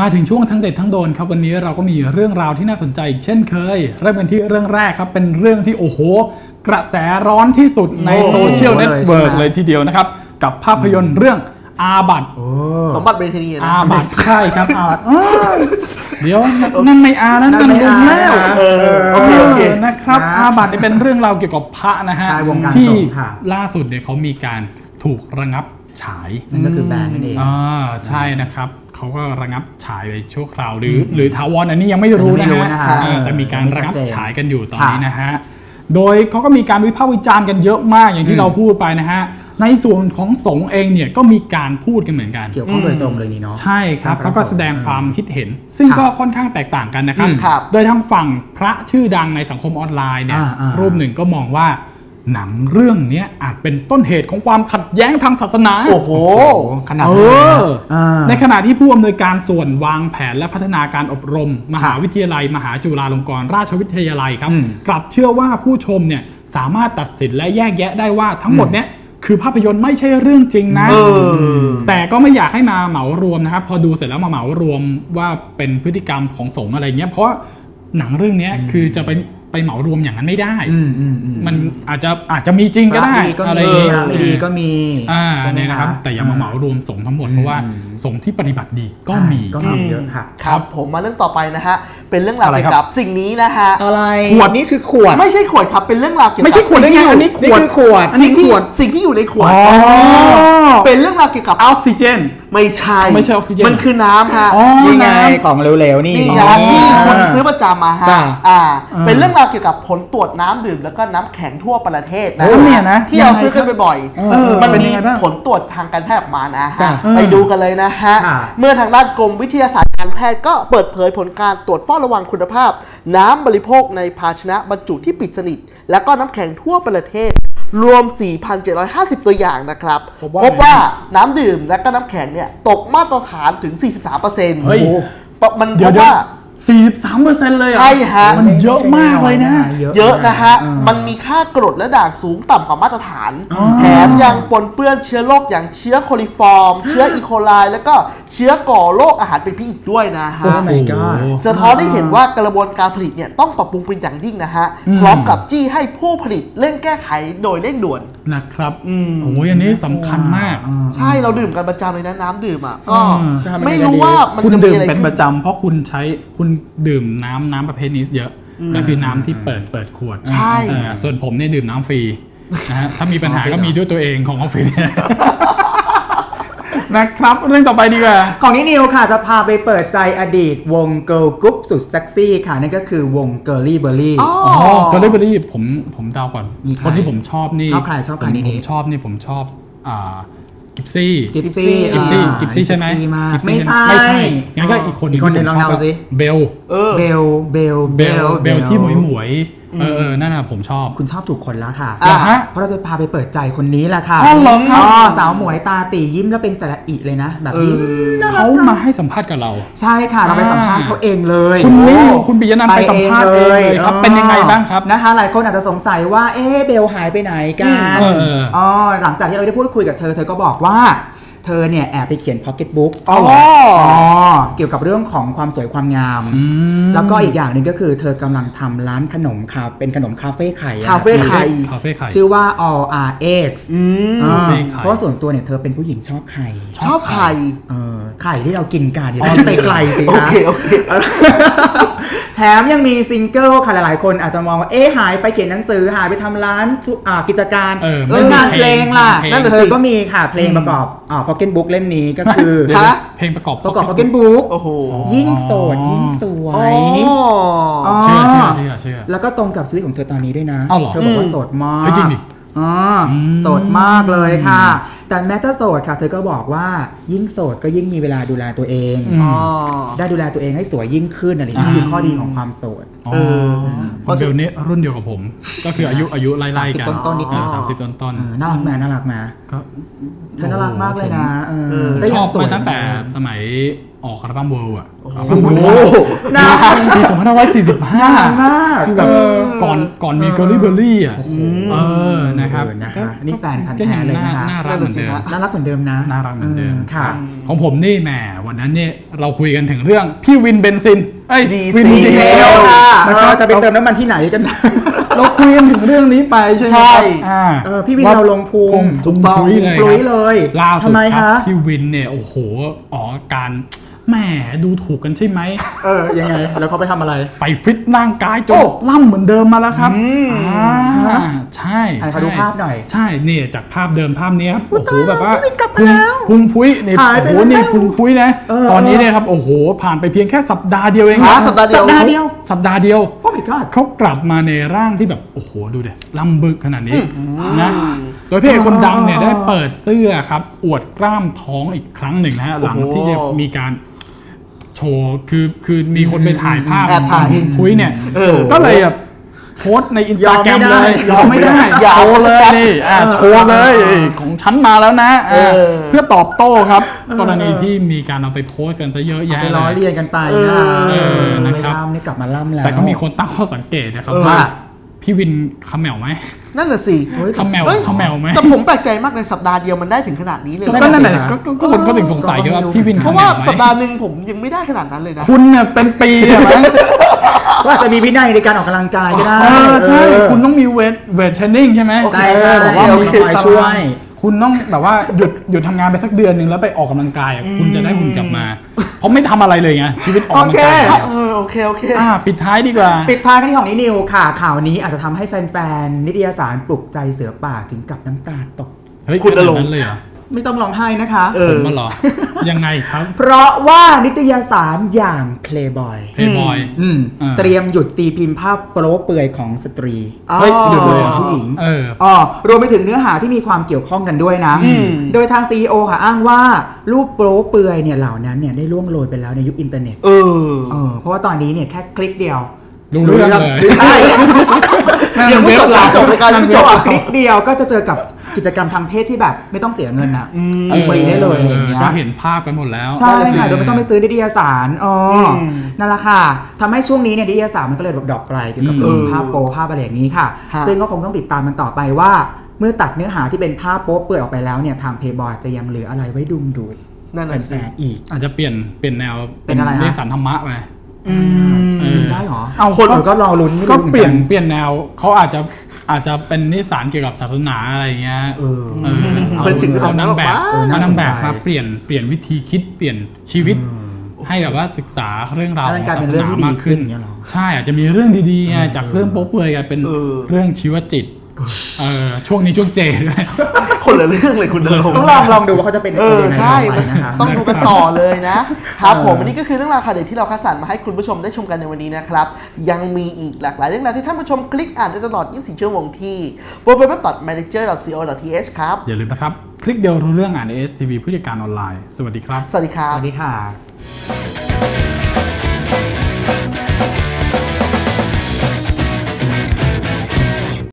มาถึงช่วงทั้งเด็ดทั้งโดนครับวันนี้เราก็มีเรื่องราวที่น่าสนใจอีกเช่นเคย เริ่มกันที่เรื่องแรกครับเป็นเรื่องที่โอ้โห กระแสร้อนที่สุดในโอ้โหโซเชียลเลเน็ยตใช่เวิร์กไหมเลยทีเดียวนะครับ กับภาพยนตร์เรื่องอาบัตโอ้สมบัติเบนเทนีนะอาบัตใช่ครับอาบัตเอ้ยเดี๋ยวนั่นไม่อานั่นนั่กันนไม่บุญอาแล้วนะเออโอเคโอเคนะครับนะอาบัตเนี่ยเป็นเรื่องราวเกี่ยวกับพระนะฮะใช่วงการที่สงฆ์ค่ะล่าสุดเนี่ยเขามีการถูกระงับ ฉายนั่นก็คือแบรนด์นั่นเองอ่าใช่นะครับเขาก็ระงับฉายไปชั่วคราวหรือหรือถาวรอันนี้ยังไม่รู้ยังไม่รู้นะนะฮะฮะเออแต่มีการไม่ระงับชัดเจนฉายกันอยู่ตอนค่ะนี้นะฮะโดยเขาก็มีการวิพากษ์วิจารณ์กันเยอะมากอย่างที่เราพูดไปนะฮะในส่วนของสงฆ์เองเนี่ยก็มีการพูดกันเหมือนกันเกี่ยวข้องโดยตรงเลยนี่เนาะใช่ครับพระเขาก็แสดงความคิดเห็น ซึ่งครับก็ค่อนข้างแตกต่างกันนะครับอืมครับ โดยทางฝั่งพระชื่อดังในสังคมออนไลน์เนี่ยอ่าอ่ารูปหนึ่งก็มองว่า หนังเรื่องเนี้ยอาจเป็นต้นเหตุของความขัดแย้งทางศาสนา โอ้โห ขนาดเอนั้นเลยอนะอ่าในขณะที่ผู้อำนวยการส่วนวางแผนและพัฒนาการอบรม มหาวิทยาลัย มหาจุฬาลงกรณราชวิทยาลัยครับอืมกลับเชื่อว่าผู้ชมเนี่ยสามารถตัดสินและแยกแยะได้ว่าทั้งหมดเนี่ยคือภาพยนตร์ไม่ใช่เรื่องจริงนะเออแต่ก็ไม่อยากให้มาเหมารวมนะครับ พอดูเสร็จแล้วมาเหมารวมว่าเป็นพฤติกรรมของสงฆ์อะไรเงี้ยเพราะหนังเรื่องเนี้ยคือจะไป ไปเหมารวมอย่างนั้นไม่ได้อืมอืมอืมมันอาจจะอาจจะมีจริงก็ได้พระดีก็อะไรมีอย่างเงี้ยพระไม่ดีก็มีอ่าใช่ไหมเนี่ยนะครับ แต่อย่ามาเหมารวมสงฆ์ทั้งหมดเพราะว่าอืมสงฆ์ที่ปฏิบัติดีก็ใช่มีก็มีเยอะค่ะครับ ผมมาเรื่องต่อไปนะฮะเป็นเรื่องราวอะไรเกี่ครับยวกับสิ่งนี้นะฮะอะไรขวดนี่คือขวดไม่ใช่ขวดครับเป็นเรื่องราวเกี่ยวกับไม่ใช่ขวดได้ไงสิ่อันที่นี้นี่คือขวดอันนี้สิ่งที่ขวดสิ่งที่อยู่ในขวดอ๋อเป็นเรื่องราวเกี่ยวกับออกซิเจน ไม่ใช่ไม่ใช่ออกซิเจนมันคือน้ำฮะอ๋อนี่ไงน้ำของเหลวๆนี่นี่นะนี่ที่คนซื้อประจำมาฮะจ้ะอ่าอ่า เป็นเรื่องราวเกี่ยวกับผลตรวจน้ำดื่มแล้วก็น้ำแข็งทั่วประเทศนะโอ้เนี่ยนะที่เรายังไงซื้อกันบ่อยเออมันเป็นมียังไงบ้างผลตรวจทางการแพทย์ออกมานะฮะจ้ะไปดูกันเลยนะฮะค่ะเมื่อทางด้านกรมวิทยาศาสตร์การแพทย์ก็เปิดเผยผลการตรวจเฝ้าระวังคุณภาพ น้ำบริโภคในภาชนะบรรจุที่ปิดสนิท และก็น้ำแข็งทั่วประเทศ รวม 4,750 ตัวอย่างนะครับ พบว่าพบว่าน้ำดื่มและก็น้ำแข็งเนี่ยตกมาตรฐานถึง 43%เฮ้ยมันพเดี๋ยวบเดี๋ยวว่า สี่สามเปอร์เซ็นต์เลยเหรอใช่ฮะ มันเยอะมากเลยนะ เยอะนะฮะอืมมันมีค่ากรดและด่างสูงต่ำกว่ามาตรฐานอ๋อแถมยังปนเปื้อนเชื้อโรคอย่างเชื้อโคลิฟอร์ม เชื้ออีโคไลแล้วก็เชื้อก่อโรคอาหารเป็นพิษอีกด้วยนะโอ้ฮะ my god สะท้อนได้เห็นว่ากระบวนการผลิตเนี่ยต้องปรับปรุงเป็นอย่างยิ่งนะฮะอืมพร้อมกับจี้ให้ผู้ผลิตเร่งแก้ไขโดยเร่งด่วน นะครับอืมโอ้ยอันนี้สำคัญมาก ใช่เราดื่มกันประจำเลยนะน้ำดื่มอะก็อืมใช่มันไม่รู้ว่ามันคุณจะมีดื่มอะไรเป็นขึ้ปนระจำเพราะคุณใช้คุณดื่มน้ำน้ำประเภทนี้เยอะก็คือน้ำที่เปิดเปิดขวดใช่เออส่วนผมเนี่ยดื่มน้ำฟรีนะฮะถ้ามีปัญหาก็มีด้วยตัวเองของออฟฟิศเนี่ยนะครับเรื่องต่อไปดีกว่า ของนินิวค่ะ จะพาไปเปิดใจอดีตวงเกิร์ลกรุ๊ปสุดเซ็กซี่ค่ะ นั่นก็คือวงเกิร์ลี่เบอร์รี่อ๋ออ๋อตัวเลเบอรี่ผมผมเดาก่อนมีใครคนที่ผมชอบนี่ ชอบใครชอบใครผมนี่ผมชอบนี่ผมชอบอ่า กิฟซี่กิฟซี่กิฟซี่กิฟซี่ใช่ไหมเซ็กซี่มากกิฟซี่ไม่ใช่ไม่ใช่งั้นก็อีกคนอีกคนหนึ่งลองเดาสิเบลเออเบลเบลเบลเบลที่หมวยหมวยๆ เออเออนั่นน่ะผมชอบ คุณชอบถูกคนแล้วค่ะอะฮะเพราะเราจะพาไปเปิดใจคนนี้แหละค่ะอ๋อเหรอครับอ๋อสาวหมวยตาตียิ้มแล้วเป็นสระอิเลยนะ แบบนี้เออน่รัเขากจังมาให้สัมภาษณ์กับเรา ใช่ค่ะ เราไปสัมภาษณ์เขาเองเลยคุณนี่โอ้คุณปิยนันท์ไปสัมภาษณ์เองเลยครับออเป็นยังไงบ้างครับนะคะ หลายคนอาจจะสงสัยว่าเอ๊ะเบลหายไปไหนกันอืมเออเอออ๋อ๋อหลังจากที่เราได้พูดคุยกับเธอเธอก็บอกว่า เธอเนี่ยแอบไปเขียนพ็อกเก็ตบุ๊กอ๋อเกี่ยวกับเรื่องของความสวยความงามอืมแล้วก็อีกอย่างหนึ่งก็คือเธอกำลังทำร้านขนมค่ะเป็นขนมคาเฟ่ไข่อะคาเฟ่ไข่คาเฟ่ไข่ชื่อว่า all r x อืมอ่าคาเฟ่ไข่เพราะว่าส่วนตัวเนี่ยเธอเป็นผู้หญิงชอบไข่ ชอบไข่เออไข่ที่เรากินกันอย่าคิดไปไกลสิโอนะเคโอเคแถมยังมีซิงเกิลค่ะหลายๆ คนอาจจะมองว่าเอ๊ะหายไปเขียนหนังสือหายไปทำร้านทุอ่ากิจการเออแล้วงานเพลงล่ะเพลงนั่นน่ะเธสิอก็มีค่ะเพลงประกอบอ่าพ็อกเก็ตบุ๊กเล่มนี้ก็คือเดี๋ยวฮะเพลงประกอบประกอบพ็อกเก็ตบุ๊กโอ้โหยิ่งโสดยิ่งสวอ๋อยอ๋อเชื่อเชื่อเชื่อเชื่อแล้วก็ตรงกับชีวิตของเธอตอนนี้ด้วยนะอ้าวเหรอเธอบอกว่าโสดมากเฮ้ยจริงดิอ๋ออมโสดมากเลยค่ะ แต่แม้ถ้าโสดค่ะ เธอก็บอกว่ายิ่งโสดก็ยิ่งมีเวลาดูแลตัวเองอืมอ๋อได้ดูแลตัวเองให้สวยยิ่งขึ้นอะไรอย่างนี้อ่าคือข้อดีของความโสดอ๋อเออคุณเบลนี่รุ่นเดียวกับผม ก็คืออายุอายุไล่ๆกัน30ต้นๆนิดนึงสามสิบต้นต้นเออน่ารักไหมน่ารักไหมๆก็เธอน่ารักมากเลยนะเออเออก็ชยัองบสวยมาตั้งแต่สมัยออกอัลบั้มเวิลด์อะโอ้โหอัลบั้ม World นานปี2545นานมากคือแบบเออก่อนก่อนมีเกอร์ลี่เบอร์รี่อะโอ้โหเออนะครับเออนะคะก็นี่แฟนพันธุ์ก็งแท้เลยนะคะน่ารักเหมือนเดิมนั่นน่ะสิฮะน่ารักเหมือนเดิมนะน่ารักเหมือนเดิมค่ะ ของผมนี่แหมวันนั้นเนี่ยเราคุยกันถึงเรื่องพี่วินเบนซินเอ้ยดีวินเซลดีเซเซลลค่ะแล้วก็จะไปเติมน้ำมันที่ไหนกันนะเราคุยกันถึงเรื่องนี้ไปใช่ไหมใช่ครับอ่าเออพี่วินเราลงพุงถูกต้องพุงปลุยเลยล่าสุดทำไมครัคะบพี่วินเนี่ยโอ้โหอ๋อการ แหมดูถูกกันใช่ไหม เออ ยังไง แล้วเขาไปทำอะไร ไปฟิตร่างกายจโอ้นล่ำเหมือนเดิมมาแล้วครับอืมอ่าใช่ให้เขาดูใช่ภาพหน่อย ใช่เนี่ยจากภาพเดิมภาพนี้ครับอุ๊ยโอ้โหตายแล้วแบบว่าพี่วินกลับมาพุงแล้วพุงพุ้ยนี่หายโอ้ไปโหนี่แล้วพุงพุ้ยนะเออตอนนี้เนี่ยครับ โอ้โห ผ่านไปเพียงแค่สัปดาห์เดียวเองฮะนะสัปดาห์เดียว สัปดาห์เดียว สัปดาห์เดียวโอ้ my god เขากลับมาในร่างที่แบบ โอ้โห ดูเด็ล่ำบึกขนาดนี้นะโดยพี่เอกคนดังเนี่ยได้เปิดเสื้อครับ อวดกล้ามท้องอีกครั้งหนึ่งนะฮะหลังที่จะมีการ โชว์คือคือมีคนไปถ่ายภาพแอบถ่ายคุณคุยเนี่ยเออก็เลยแบบโพสต์ในอินสตาแกรมยอมไม่ได้เลยยอมไม่ได้อย่าโชว์เลยเอาชัดๆนี่อะเออโชว์เลยของฉันมาแล้วนะอะเออเพื่อตอบโต้ครับเออกรณีที่มีการเอาไปโพสต์กันซะเยอะเอาแยะไปเลล้อยเลียนกันไปเออนะเออไม่นะครับล่ำนี่กลับมาล่ำแล้วแต่ก็มีคนตั้งข้อสังเกตนะครับเออว่า พี่วินเขมแมวไหมนั่นน่ะสิเฮ้ยเขมแมวเฮ้ยเขมแมวไหมแต่ผมแปลกใจมากในสัปดาห์เดียวมันได้ถึงขนาดนี้เลยก็นั่นั่นนแหน่ะละสิก็ก็ก็คนก็ถึงสงสัยกันว่าพี่วินเพราะว่าเขมแมวไหมสัปดาห์หนึ่งผมยังไม่ได้ขนาดนั้นเลยนะคุณเนี่ยเป็นปีอะมั้งว่าอาจจะมีวินัยในการออกกำลังกายก็ได้เออใช่เออคุณต้องมีเวทเวทเทรนนิ่งใช่ไหมใช่เอใช่อบอกว่าโอมีเคคอยช่วยคุณต้องแบบว่าหยุดหยุดทำงานไปสักเดือนหนึ่งแล้วไปออกกำลังกายอะคุณจะได้หุ่นกลับมา เพราะไม่ทำอะไรเลยไงชีวิตออกกำลังกาย อย่างเดียวเออโอเคโอเคอ่าปิดท้ายดีกว่า ปิดท้ายกันที่ของนินิวค่ะ ข่าวนี้อาจจะทำให้แฟนๆนิตยสารปลุกใจเสือป่าถึงกับน้ำตาตกเฮ้ยคุณขนาดอารมณ์นั้นเลยเหรอ ไม่ต้องร้องไห้นะคะเอผอมมาเหรอ ยังไงครับ เพราะว่านิตยสารอย่างเคลบอยเพย์บอยอืมอ่าเตรียมหยุดตีพิมพ์ภาพโป๊เปลือยของสตรีอ๋อเฮ้ยหยุดเลยเหรอผู้หญิงเอออ๋อรวมไปถึงเนื้อหาที่มีความเกี่ยวข้องกันด้วยนะอืมโดยทาง CEO ค่ะอ้างว่ารูปโป๊เปลือยเนี่ยเหล่านั้นเนี่ยได้ล่วงโรยไปแล้วในยุคอินเทอร์เน็ตเออเออเพราะว่าตอนนี้เนี่ยแค่คลิกเดียวรู้เรื่องเลยใช่ยังไม่จบจบรายการยังไม่จบคลิกเดียวก็จะเจอกับ กิจกรรมทางเพศที่แบบไม่ต้องเสียเงินอะอืมฟรีได้เลยอะไรอย่างเงี้ยก็เห็นภาพกันหมดแล้ว ใช่ค่ะโดยไม่ต้องไปซื้อนิตยสารอ๋ออมนั่นแหละค่ะทำให้ช่วงนี้เนี่ยนิตยสารมันก็เลยแบบดรอปไกลเกี่ยวกับอืมเรื่องภาพโป๊ภาพอะไรอย่างนี้ค่ะฮะซึ่งก็คงต้องติดตามมันต่อไปว่า เมื่อตัดเนื้อหาที่เป็นภาพโป๊เปื่อยออกไปแล้วเนี่ยทางเพย์บอยจะยังเหลืออะไรไว้ดุมดูดนั่นน่ะแฟสินๆอีก อาจจะเปลี่ยนเปลี่ยนแนวเป็นอะไรฮะนิสสันธรรมะไปอืมเออจริงได้เหรอ เอาคนก็ก็รอลุ้นไม่ก็รู้หมือเปลี่ยนกัเปลี่ยนแนวเขาอาจจะ อาจจะเป็นนิสสันเกี่ยวกับศาสนาอะไรอย่างเงี้ยเออเออเอาเพิ่นถึงขนาเอาดนั้นนางแบบหรอวะเออน่าเอานางแบบสนใจมาเปลี่ยนเปลี่ยนวิธีคิดเปลี่ยนชีวิต ให้แบบว่าศึกษาเรื่องราวแล้วขมัอนงกลายศาเป็นสเรื่องนาที่ดีมากขึ้ขึ้นนอย่างเงี้ยเหรอใช่อาจจะมีเรื่องดีๆไงจากเรื่องโป๊เปลือยกลายเป็นเออเรื่องชีวจิต เออช่วงนี้ช่วงเจด้วย คนละเรื่องเลยคุณนรงค์ ต้องลองลองดูว่าเขาจะเป็นเออยังไงใช่ต่อไปนะคะต้องดูกันต่อเลยนะครับเออผมอันนี้ก็คือเรื่องราวข่าวเด็ดที่เราคัดสรรมาให้คุณผู้ชมได้ชมกันในวันนี้นะครับ ยังมีอีกหลากหลายเรื่องราวที่ท่านผู้ชมคลิกอ่านได้ตลอด 24 ชั่วโมงที่ www.manager.co.th ครับ อย่าลืมนะครับ คลิกเดียวรู้เรื่องอ่าน ASTV ผู้จัดการออนไลน์ สวัสดีครับ สวัสดีครัสบวัสดีค่ะ